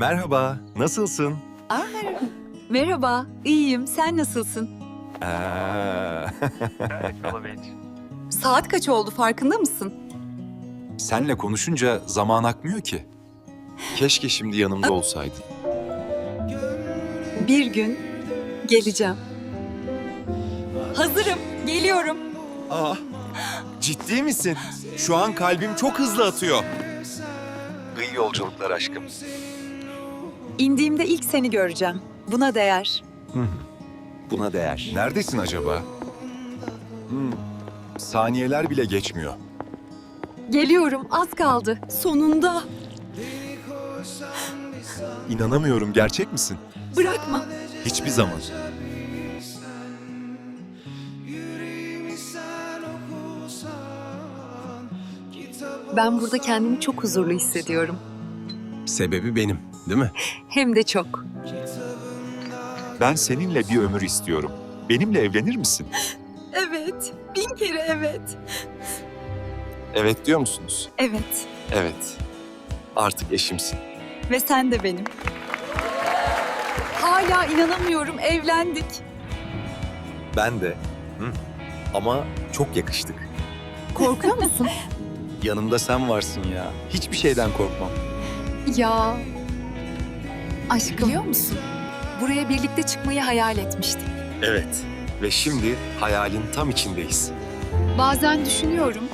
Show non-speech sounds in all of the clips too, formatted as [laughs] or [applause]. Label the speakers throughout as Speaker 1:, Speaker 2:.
Speaker 1: Merhaba, nasılsın?
Speaker 2: Aa, merhaba, iyiyim. Sen nasılsın?
Speaker 1: Aa, [laughs]
Speaker 2: Saat kaç oldu farkında mısın?
Speaker 1: senle konuşunca zaman akmıyor ki. Keşke şimdi yanımda olsaydın.
Speaker 2: Bir gün geleceğim. Hazırım, geliyorum.
Speaker 1: Aa, ciddi misin? Şu an kalbim çok hızlı atıyor. İyi yolculuklar aşkım.
Speaker 2: İndiğimde ilk seni göreceğim. Buna değer.
Speaker 1: Buna değer. Neredesin acaba? Hmm, saniyeler bile geçmiyor.
Speaker 2: Geliyorum, az kaldı. Sonunda.
Speaker 1: İnanamıyorum, gerçek misin?
Speaker 2: Bırakma.
Speaker 1: Hiçbir zaman.
Speaker 2: Ben burada kendimi çok huzurlu hissediyorum.
Speaker 1: Sebebi benim, değil mi?
Speaker 2: Hem de çok.
Speaker 1: Ben seninle bir ömür istiyorum. Benimle evlenir misin?
Speaker 2: Evet, bin kere evet.
Speaker 1: Evet diyor musunuz?
Speaker 2: Evet,
Speaker 1: Evet. Artık eşimsin.
Speaker 2: ve sen de benim. Hala inanamıyorum, evlendik.
Speaker 1: Ben de. Hı. Ama çok yakıştık.
Speaker 2: Korkuyor [laughs] musun?
Speaker 1: Yanımda sen varsın ya. Hiçbir şeyden korkmam.
Speaker 2: Ya aşkım biliyor musun? Buraya birlikte çıkmayı hayal etmiştik.
Speaker 1: Evet. Ve şimdi hayalin tam içindeyiz.
Speaker 2: Bazen düşünüyorum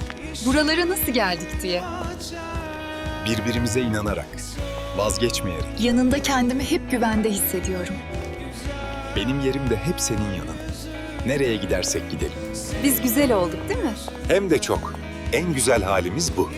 Speaker 2: buralara nasıl geldik diye.
Speaker 1: Birbirimize inanarak, vazgeçmeyerek.
Speaker 2: Yanında kendimi hep güvende hissediyorum.
Speaker 1: Benim yerim de hep senin yanın. Nereye gidersek gidelim.
Speaker 2: Biz güzel olduk değil mi?
Speaker 1: Hem de çok. En güzel halimiz bu.